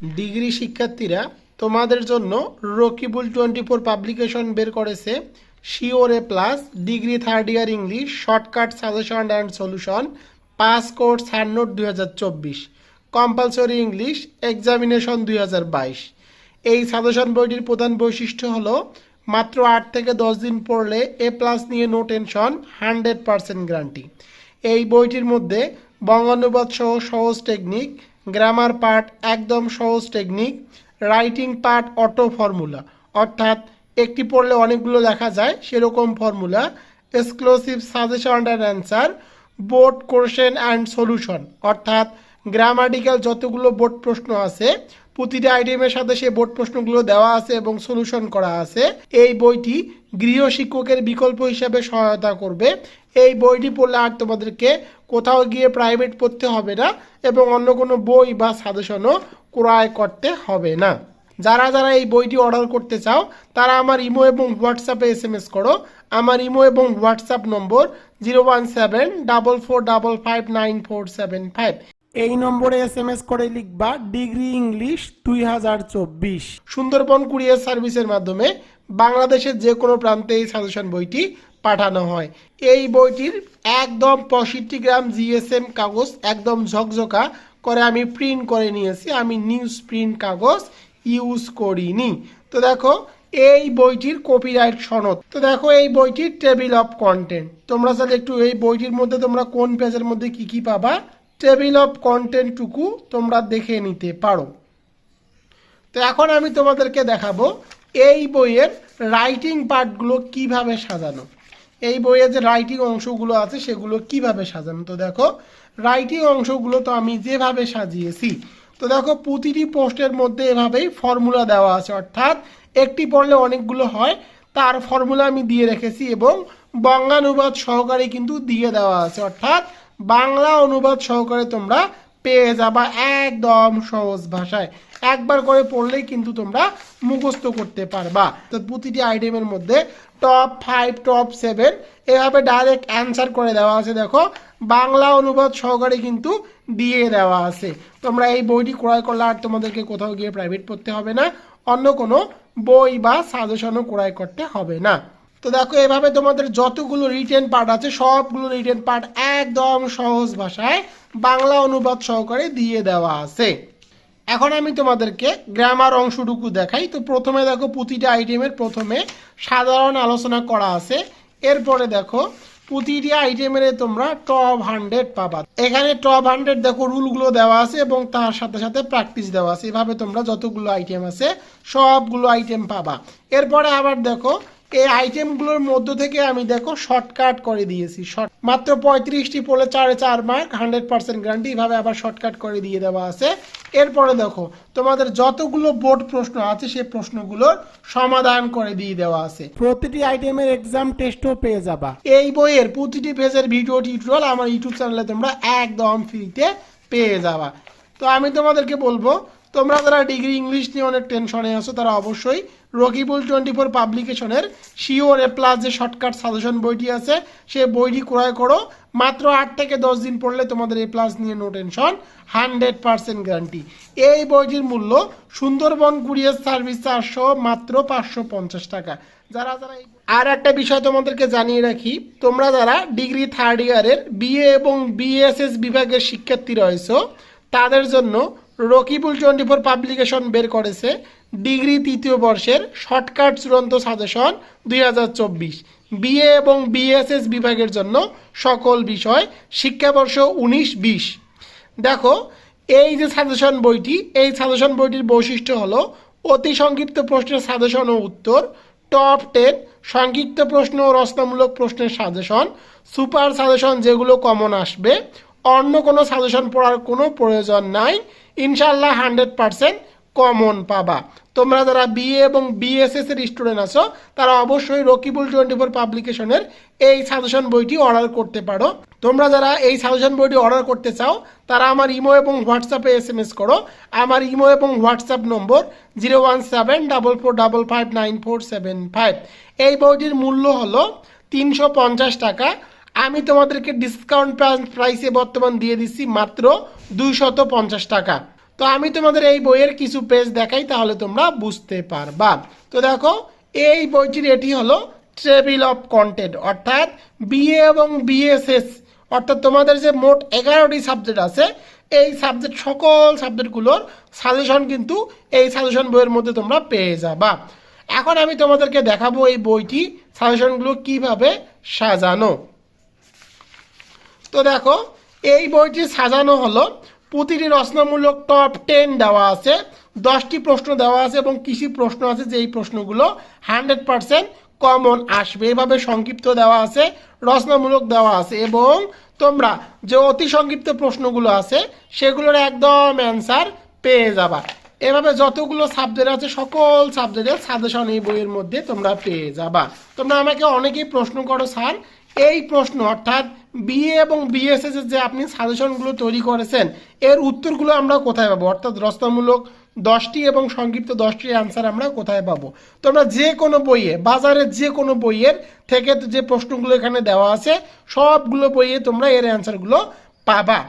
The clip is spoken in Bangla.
ডিগ্রি শিক্ষার্থীরা তোমাদের জন্য রকিবুল টোয়েন্টি ফোর পাবলিকেশন বের করেছে sure A plus, degree third year English, shortcut suggestion and solution, pass course hand note দুই হাজার চব্বিশ, কম্পালসরি ইংলিশ, এক্সামিনেশন দুই হাজার বাইশ। এই সাজেশন বইটির প্রধান বৈশিষ্ট্য হল, মাত্র আট থেকে দশ দিন পড়লে এ প্লাস নিয়ে no tension, hundred percent guarantee. এই বইটির মধ্যে বঙ্গানুবাদ সহ সহজ টেকনিক গ্রামার পার্ট একদম সহজ technique writing part auto formula অর্থাৎ একটি পড়লে অনেকগুলো লেখা যায়, সেরকম formula exclusive suggestion and answer board question and solution অর্থাৎ গ্রামাটিক্যাল যতগুলো বোর্ড প্রশ্ন আছে প্রতিটা আইটেমের সাথে সে বোর্ড প্রশ্নগুলো দেওয়া আছে এবং সলিউশন করা আছে। এই বইটি গৃহ শিক্ষকের বিকল্প হিসাবে সহায়তা করবে। এই বইটি পড়লে আর তোমাদেরকে কোথাও গিয়ে প্রাইভেট পড়তে হবে না এবং অন্য কোনো বই বা সাজেশনও ক্রয় করতে হবে না। যারা যারা এই বইটি অর্ডার করতে চাও, তারা আমার ইমো এবং হোয়াটসঅ্যাপে এস এম এস করো। আমার ইমো এবং হোয়াটসঅ্যাপ নম্বর zero one seven double four double five nine four seven five. এই নম্বরে এস এম এস করে লিখবা ডিগ্রি ইংলিশ দুই হাজার চব্বিশ। সুন্দরবন কুরিয়ার সার্ভিসের মাধ্যমে বাংলাদেশের যে কোনো প্রান্তে এই সাজেশন বইটি পাঠানো হয়। এই বইটির একদম পঁয়ষট্টি গ্রাম জিএসএম কাগজ একদম ঝকঝকা করে আমি প্রিন্ট করে নিয়েছি। আমি নিউজ প্রিন্ট কাগজ ইউজ করিনি। তো দেখো, এই বইটির কপিরাইট সনদ। তো দেখো, এই বইটির টেবিল অফ কন্টেন্ট। তোমরা চাইলে একটু এই বইটির মধ্যে তোমরা কোন পেজের মধ্যে কি কি পাবা? টেবিল অফ কন্টেন্টটুকু তোমরা দেখে নিতে পারো। তো এখন আমি তোমাদেরকে দেখাবো এই বইয়ের রাইটিং পার্টগুলো কীভাবে সাজানো। এই বইয়ের যে রাইটিং অংশগুলো আছে সেগুলো কীভাবে সাজানো। তো দেখো, রাইটিং অংশগুলো তো আমি যেভাবে সাজিয়েছি, তো দেখো প্রতিটি পোস্টের মধ্যে এভাবেই ফর্মুলা দেওয়া আছে। অর্থাৎ একটি পড়লে অনেকগুলো হয়, তার ফর্মুলা আমি দিয়ে রেখেছি এবং বঙ্গানুবাদ সহকারে কিন্তু দিয়ে দেওয়া আছে। অর্থাৎ বাংলা অনুবাদ সহকারে তোমরা পেয়ে যাবা একদম সহজ ভাষায়। একবার করে পড়লেই কিন্তু তোমরা মুখস্থ করতে পারবা। তো প্রতিটি আইটেমের মধ্যে টপ ফাইভ টপ সেভেন এভাবে ডাইরেক্ট অ্যান্সার করে দেওয়া আছে, দেখো। বাংলা অনুবাদ সহকারে কিন্তু দিয়ে দেওয়া আছে। তোমরা এই বইটি ক্রয় করলে আর তোমাদেরকে কোথাও গিয়ে প্রাইভেট পড়তে হবে না। অন্য কোনো বই বা সাজেশনও ক্রয় করতে হবে না। তো দেখো, এভাবে তোমাদের যতগুলো রিটেন পার্ট আছে, সবগুলো রিটেন পার্ট একদম সহজ ভাষায় বাংলা অনুবাদ সহকারে দিয়ে দেওয়া আছে। এখন আমি তোমাদেরকে গ্রামার অংশটুকু দেখাই। তো প্রথমে দেখো, প্রতিটা আইটেমের প্রথমে সাধারণ আলোচনা করা আছে। এরপরে দেখো, প্রতিটি আইটেমের তোমরা টপ হান্ড্রেড পাবা। এখানে টপ হান্ড্রেড দেখো রুলগুলো দেওয়া আছে এবং তার সাথে সাথে প্র্যাকটিস দেওয়া আছে। এভাবে তোমরা যতগুলো আইটেম আছে, সবগুলো আইটেম পাবা। এরপরে আবার দেখো এই আইটেমগুলোর মধ্য থেকে আমি দেখো শর্টকাট করে দিয়েছি। শর্ট মাত্র পঁয়ত্রিশটি পড়লে চারে চার মার্ক হান্ড্রেড পার্সেন্ট গ্যারান্টি এইভাবে আবার শর্টকাট করে দিয়ে দেওয়া আছে। এরপরে দেখো তোমাদের যতগুলো বোর্ড প্রশ্ন আছে সেই প্রশ্নগুলোর সমাধান করে দিয়ে দেওয়া আছে। প্রতিটি আইটেমের এক্সাম টেস্টও পেয়ে যাবা। এই বইয়ের প্রতিটি পেজের ভিডিও টিউটোরিয়াল আমার ইউটিউব চ্যানেলে তোমরা একদম ফ্রিতে পেয়ে যাবা। তো আমি তোমাদেরকে বলব তোমরা যারা ডিগ্রি ইংলিশ নিয়ে অনেক টেনশনে আছো, তারা অবশ্যই রকিবুল টোয়েন্টি ফোর পাবলিকেশনের শিওর এ প্লাস যে শর্টকাট সাজেশন বইটি আছে, সে বইটি ক্রয় করো। মাত্র আট থেকে দশ দিন পড়লে তোমাদের এ প্লাস নিয়ে no tension hundred percent guarantee এই বইটির মূল্য সুন্দরবন কুরিয়ার সার্ভিস চারশো মাত্র পাঁচশো পঞ্চাশ টাকা। যারা যারা আর একটা বিষয় তোমাদেরকে জানিয়ে রাখি, তোমরা যারা ডিগ্রি থার্ড ইয়ারের বিএ এবং বিএসএস বিভাগের শিক্ষার্থী রয়েছে, তাদের জন্য রকিবুল ফোর পাবলিকেশন বের করেছে ডিগ্রি তৃতীয় বর্ষের শর্টকাট চূড়ান্ত সাজেশন দুই হাজার চব্বিশ। বিএ এবং বিএসএস বিভাগের জন্য সকল বিষয় শিক্ষাবর্ষ উনিশ বিশ দেখো, এই যে সাজেশন বইটি, এই সাজেশন বইটির বৈশিষ্ট্য হলো অতি সংক্ষিপ্ত প্রশ্নের সাজেশন ও উত্তর, টপ টেন সংক্ষিপ্ত প্রশ্ন ও রচনামূলক প্রশ্নের সাজেশন, সুপার সাজেশন যেগুলো কমন আসবে অন্য কোনো সাজেশন পড়ার কোনো প্রয়োজন নাই। ইনশাল্লাহ হান্ড্রেড পারসেন্ট কমন পাবা। তোমরা যারা বিএ এবং বিএসএস এর স্টুডেন্ট আছো, তারা অবশ্যই রকিবুল টোয়েন্টি ফোর পাবলিকেশনের এই সাজেশন বইটি অর্ডার করতে পারো। তোমরা যারা এই সাজেশন বইটি অর্ডার করতে চাও, তারা আমার ইমো এবং হোয়াটসঅ্যাপে এস এম এস করো। আমার ইমো এবং হোয়াটসঅ্যাপ নম্বর zero one seven double four double five nine four seven five এই বইটির মূল্য হলো তিনশো পঞ্চাশ টাকা। আমি তোমাদেরকে ডিসকাউন্ট প্রাইসে বর্তমান দিয়ে দিচ্ছি মাত্র দুইশত পঞ্চাশ টাকা। তো আমি তোমাদের এই বইয়ের কিছু পেজ দেখাই, তাহলে তোমরা বুঝতে পারবা। তো দেখো, এই বইটির এটি হলো টেবিল অফ কন্টেন্ট অর্থাৎ বিএ এবং বিএসএস অর্থাৎ তোমাদের যে মোট এগারোটি সাবজেক্ট আছে, এই সাবজেক্ট সকল সাবজেক্টগুলোর সাজেশন কিন্তু এই সাজেশন বইয়ের মধ্যে তোমরা পেয়ে যাবা। এখন আমি তোমাদেরকে দেখাবো এই বইটি সাজেশনগুলো কীভাবে সাজানো। তো দেখো, এই বইটি সাজানো হলো। প্রতিটি রচনামূলক টপ টেন দেওয়া আছে, দশটি প্রশ্ন দেওয়া আছে এবং কিছু প্রশ্ন আছে যে এই প্রশ্নগুলো হান্ড্রেড পারসেন্ট কমন আসবে। এভাবে সংক্ষিপ্ত দেওয়া আছে, রচনামূলক দেওয়া আছে এবং তোমরা যে অতি সংক্ষিপ্ত প্রশ্নগুলো আছে, সেগুলোর একদম অ্যান্সার পেয়ে যাবা। এভাবে যতগুলো সাবজেক্ট আছে, সকল সাবজেক্টের সাজেশন এই বইয়ের মধ্যে তোমরা পেয়ে যাবা। তোমরা আমাকে অনেকেই প্রশ্ন করো, স্যার এই প্রশ্ন, অর্থাৎ বিএ এবং বিএসএস যে আপনি সাজেশনগুলো তৈরি করেছেন, এর উত্তরগুলো আমরা কোথায় পাবো? অর্থাৎ রস্তামূলক দশটি এবং সংক্ষিপ্ত দশটি অ্যান্সার আমরা কোথায় পাবো? তোমরা যে কোনো বইয়ে, বাজারের যে কোনো বইয়ের থেকে যে প্রশ্নগুলো এখানে দেওয়া আছে, সবগুলো বইয়ে তোমরা এর অ্যান্সারগুলো পাবা।